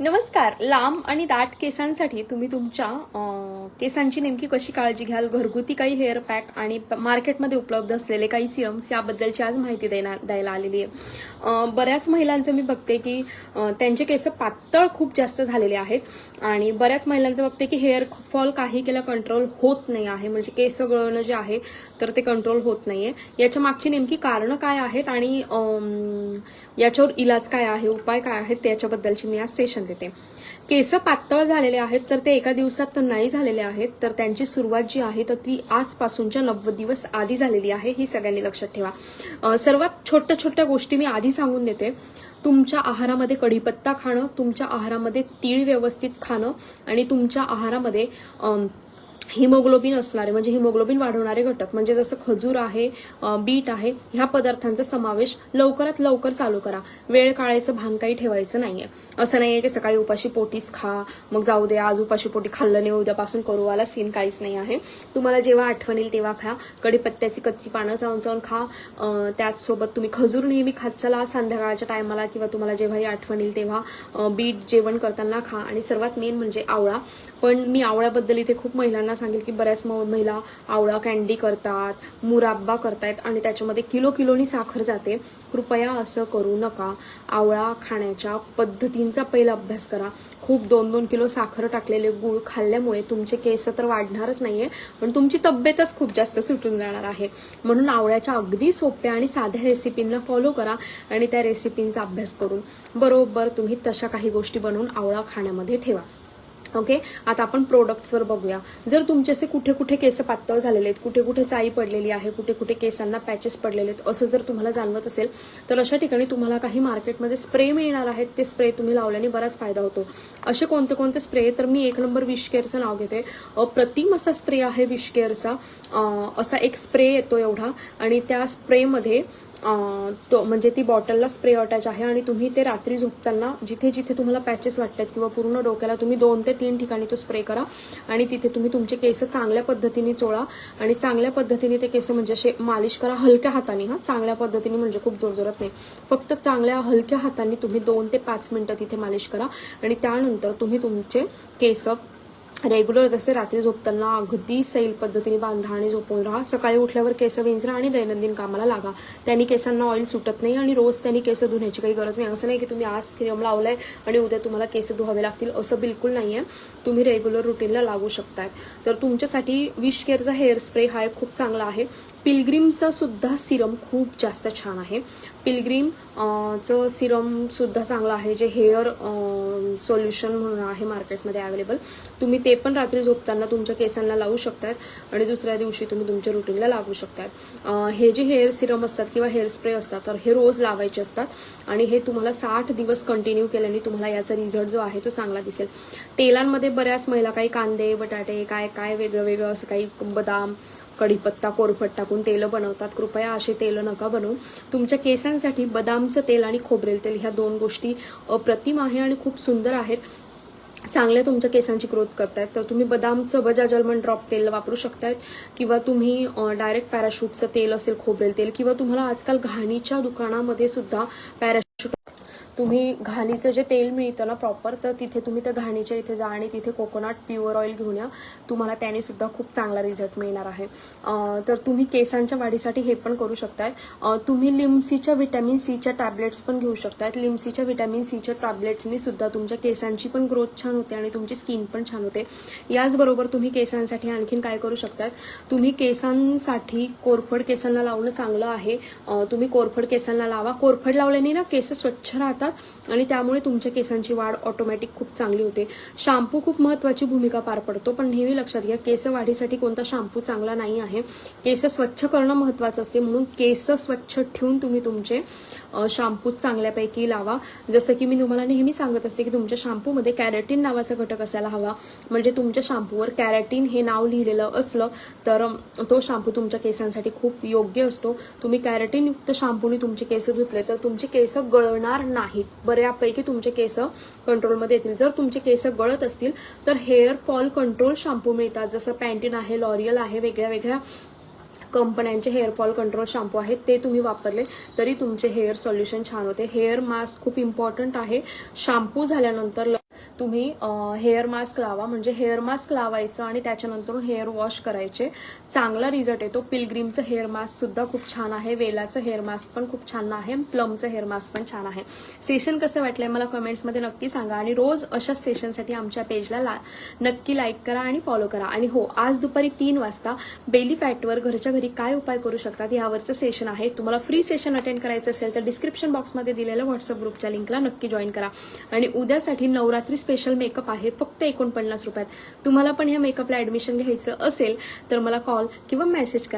नमस्कार. लांब आणि दाट केसांसाठी तुम्ही तुमच्या केसांची नेमकी कशी काळजी घ्याल? घरगुती काही हेअर पॅक आणि मार्केटमध्ये उपलब्ध असलेले काही सिरम्स याबद्दलची आज माहिती देणार द्यायला आलेली आहे. बऱ्याच महिलांचं मी बघते की त्यांचे केस पातळ खूप जास्त झालेले आहेत आणि बऱ्याच महिलांचं बघते की हेअर फॉल काही केलं कंट्रोल होत नाही आहे. म्हणजे केस गळणं जे आहे तर ते कंट्रोल होत नाही आहे याच्या मागची नेमकी कारणं काय आहेत आणि याच्यावर इलाज काय आहे उपाय काय आहेत त्याच्याबद्दलची मी आज सेशन देते. केस पातळ झालेले आहेत तर ते एका दिवसात तर नाही झालेले आहेत तर त्यांची सुरुवात जी आहे तर ती आजपासूनच्या नव्वद दिवस आधी झालेली आहे ही सगळ्यांनी लक्षात ठेवा. सर्वात छोट्या छोट्या गोष्टी मी आधी सांगून देते. तुमच्या आहारामध्ये कढीपत्ता खाणं तुमच्या आहारामध्ये तीळ व्यवस्थित खाणं आणि तुमच्या आहारामध्ये हिमोग्लोबिन असणारे म्हणजे हिमोग्लोबिन वाढवणारे घटक म्हणजे जसं खजूर आहे बीट आहे ह्या पदार्थांचा समावेश लवकरात लवकर चालू करा. वेळ काळायचं भान काही ठेवायचं नाहीये. असं नाहीये की सकाळी उपाशी पोटीच खा मग जाऊ दे आज उपाशी पोटी खाल्लं नाही उद्यापासून करू आला सीन काहीच नाही आहे. तुम्हाला जेव्हा आठवण येईल तेव्हा खा. कढीपत्त्याची कच्ची पानं जाऊन जाऊन खा. त्याचसोबत तुम्ही खजूर नेहमी खात चला संध्याकाळच्या टायमाला किंवा तुम्हाला जेव्हाही आठवण येईल तेव्हा बीट जेवण करताना खा. आणि सर्वात मेन म्हणजे आवळा. पण मी आवळ्याबद्दल इथे खूप महिलांना सांगेल की बऱ्याच म- महिला आवळा कॅन्डी करतात मुराब्बा करतायत आणि त्याच्यामध्ये किलो किलोनी साखर जाते. कृपया असं करू नका. आवळा खाण्याच्या पद्धतींचा पहिला अभ्यास करा. खूप दोन दोन किलो साखर टाकलेले गुळ खाल्ल्यामुळे तुमचे केस तर वाढणारच नाहीये पण तुमची तब्येतच खूप जास्त सुटून जाणार आहे. म्हणून आवळ्याच्या अगदी सोप्या आणि साध्या रेसिपींना फॉलो करा आणि त्या रेसिपींचा अभ्यास करून बरोबर तुम्ही तशा काही गोष्टी बनवून आवळा खाण्यामध्ये ठेवा. ओके? आता आपण प्रोडक्ट्सवर बघूया. जर तुमचे असे कुठे कुठे केस पातळ झालेले आहेत कुठे कुठे चाई पडलेली आहे कुठे कुठे केसांना पॅचेस पडलेले आहेत असं जर तुम्हाला जाणवत असेल तर अशा ठिकाणी तुम्हाला काही मार्केटमध्ये स्प्रे मिळणार आहेत. ते स्प्रे तुम्ही लावल्याने बराच फायदा होतो. असे कोणते कोणते स्प्रे तर मी एक नंबर विश केअरचं नाव घेते. अप्रतिम असा स्प्रे आहे विश केअरचा असा एक स्प्रे येतो एवढा. आणि त्या स्प्रेमध्ये तो म्हणजे ती बॉटलला स्प्रे अटॅच आहे आणि तुम्ही ते रात्री झोपताना जिथे जिथे तुम्हाला पॅचेस वाटतात किंवा पूर्ण डोक्याला तुम्ही दोन ते तीन ठिकाणी तो स्प्रे करा आणि तिथे तुम्ही तुमचे केस चांगल्या पद्धतीने चोळा आणि चांगल्या पद्धतीने ते केस म्हणजे असे मालिश करा हलक्या हाताने हा. चांगल्या पद्धतीने म्हणजे खूप जोरजोरात नाही. फक्त चांगल्या हलक्या हाताने तुम्ही दोन ते पाच मिनिटं तिथे मालिश करा आणि त्यानंतर तुम्ही तुमचे केस रेग्युलर जसे रात्री झोपताना अगदी सैल पद्धतीने बांधा आणि झोपून राहा. सकाळी उठल्यावर केस विंचरा आणि दैनंदिन कामाला लागा. त्यांनी केसांना ऑइल सुटत नाही आणि रोज त्यांनी केस धुण्याची काही गरज नाही. असं नाही की तुम्ही आज क्रीम लावलाय आणि उद्या तुम्हाला केस धुवावे लागतील. असं बिलकुल नाही आहे तुम्ही रेग्युलर रुटीनला लागू शकताय. तर तुमच्यासाठी विश केअरचा हेअर स्प्रे हा एक खूप चांगला आहे. पिलग्रीमचं सुद्धा सिरम खूप जास्त छान आहे. पिलग्रीम चं सिरम सुद्धा चांगलं आहे जे हेअर सोल्युशन म्हणून आहे मार्केटमध्ये अवेलेबल. तुम्ही ते पण रात्री झोपताना तुमच्या केसांना लावू शकतात आणि दुसऱ्या दिवशी तुम्ही तुमच्या रुटीनला लागू शकतात हे जे हेअर सिरम असतात किंवा हेअर स्प्रे असतात तर हे रोज लावायचे असतात आणि हे तुम्हाला साठ दिवस कंटिन्यू केल्याने तुम्हाला याचा रिझल्ट जो आहे तो चांगला दिसेल. तेलांमध्ये बऱ्याच महिला काही कांदे बटाटे काय काय वेगळं वेगळं असं काही बदाम कढीपत्ता कोरफड टाकून तेल बनवतात. कृपया असे तेल नका बनवू. तुमच्या केसांसाठी बदामचं तेल आणि खोबरेल तेल ह्या दोन गोष्टी अप्रतिम आहे आणि खूप सुंदर आहेत. चांगल्या तुमच्या केसांची ग्रोथ करतायत. तर तुम्ही बदामचं बजाज आल्मंड ड्रॉप तेल वापरू शकतायत किंवा तुम्ही डायरेक्ट पॅराशूटचं तेल असेल खोबरेल तेल किंवा तुम्हाला आजकाल घाणीच्या दुकानामध्ये सुद्धा पॅराशूट तुम्ही घाणीचं जे तेल मिळतं ना प्रॉपर तर तिथे तुम्ही त्या घाणीच्या इथे जा आणि तिथे कोकोनट प्युअर ऑइल घेऊन या. तुम्हाला त्याने सुद्धा खूप चांगला रिझल्ट मिळणार आहे. तर तुम्ही केसांच्या वाढीसाठी हे पण करू शकताय. तुम्ही लिम्सीच्या व्हिटॅमिन सीच्या टॅबलेट्स पण घेऊ शकतात लिम्सीच्या व्हिटॅमिन सीच्या टॅबलेट्सनी सुद्धा तुमच्या केसांची पण ग्रोथ छान होते आणि तुमची स्किन पण छान होते. याचबरोबर तुम्ही केसांसाठी आणखीन काय करू शकतात तुम्ही केसांसाठी कोरफड केसांना लावणं चांगलं आहे. तुम्ही कोरफड केसांना लावा. कोरफड लावल्याने ना केस स्वच्छ राहतात आणि त्यामुळे तुमच्या केसांची वाढ ऑटोमॅटिक खूप चांगली होते. शॅम्पू खूप महत्वाची भूमिका पार पडतो पण नेहमी लक्षात घ्या केस वाढीसाठी कोणता शॅम्पू चांगला नाही आहे. केस स्वच्छ करणं महत्वाचं असते म्हणून केस स्वच्छ ठेवून तुम्ही तुमचे शॅम्पू चांगल्यापैकी लावा. जसं की मी तुम्हाला नेहमी सांगत असते की तुमच्या शॅम्पूमध्ये कॅरेटीन नावाचा घटक असायला हवा. म्हणजे तुमच्या शॅम्पूवर कॅरेटीन हे नाव लिहिलेलं असलं तर तो शॅम्पू तुमच्या केसांसाठी खूप योग्य असतो. तुम्ही कॅरेटीन शाम्पूने शॅम्पूने तुमचे केस धुतले तर तुमचे केस गळणार नाही नाहीत बऱ्यापैकी तुमचे केस कंट्रोलमध्ये येतील. जर तुमचे केस गळत असतील तर हेअर फॉल कंट्रोल शॅम्पू मिळतात. जसं पॅन्टीन आहे लॉरियल आहे वेगळ्या वेगळ्या कंपन्यांचे हेअर फॉल कंट्रोल शॅम्पू आहेत. ते तुम्ही वापरले तरी तुमचे हेअर सोल्युशन छान होते. हेअर मास्क खूप इम्पॉर्टंट आहे. शॅम्पू झाल्यानंतर तुम्ही हेअर मास्क लावा. म्हणजे हेअर मास्क लावायचं आणि त्याच्यानंतर हेअर वॉश करायचे. चांगला रिझल्ट येतो पिलग्रीमचं हेअर मास्क सुद्धा खूप छान आहे. वेलाचं हेअर मास्क पण खूप छान आहे. प्लमचं हेअर मास्क पण छान आहे. सेशन कसं वाटलंय मला कमेंट्समध्ये नक्की सांगा. आणि रोज अशाच सेशनसाठी आमच्या पेजला ला नक्की लाईक करा आणि फॉलो करा. आणि हो आज दुपारी तीन वाजता बेली फॅटवर घरच्या घरी काय उपाय करू शकतात यावरचं सेशन आहे. तुम्हाला फ्री सेशन अटेंड करायचं असेल तर डिस्क्रिप्शन बॉक्समध्ये दिलेल्या व्हॉट्सअप ग्रुपच्या लिंकला नक्की जॉईन करा. आणि उद्यासाठी नवरात्री स्पेशल मेकअप आहे फक्त एकोणपन्नास रुपयात. तुम्हाला पण ह्या मेकअपला ऍडमिशन घ्यायचं असेल तर मला कॉल किंवा मेसेज करा.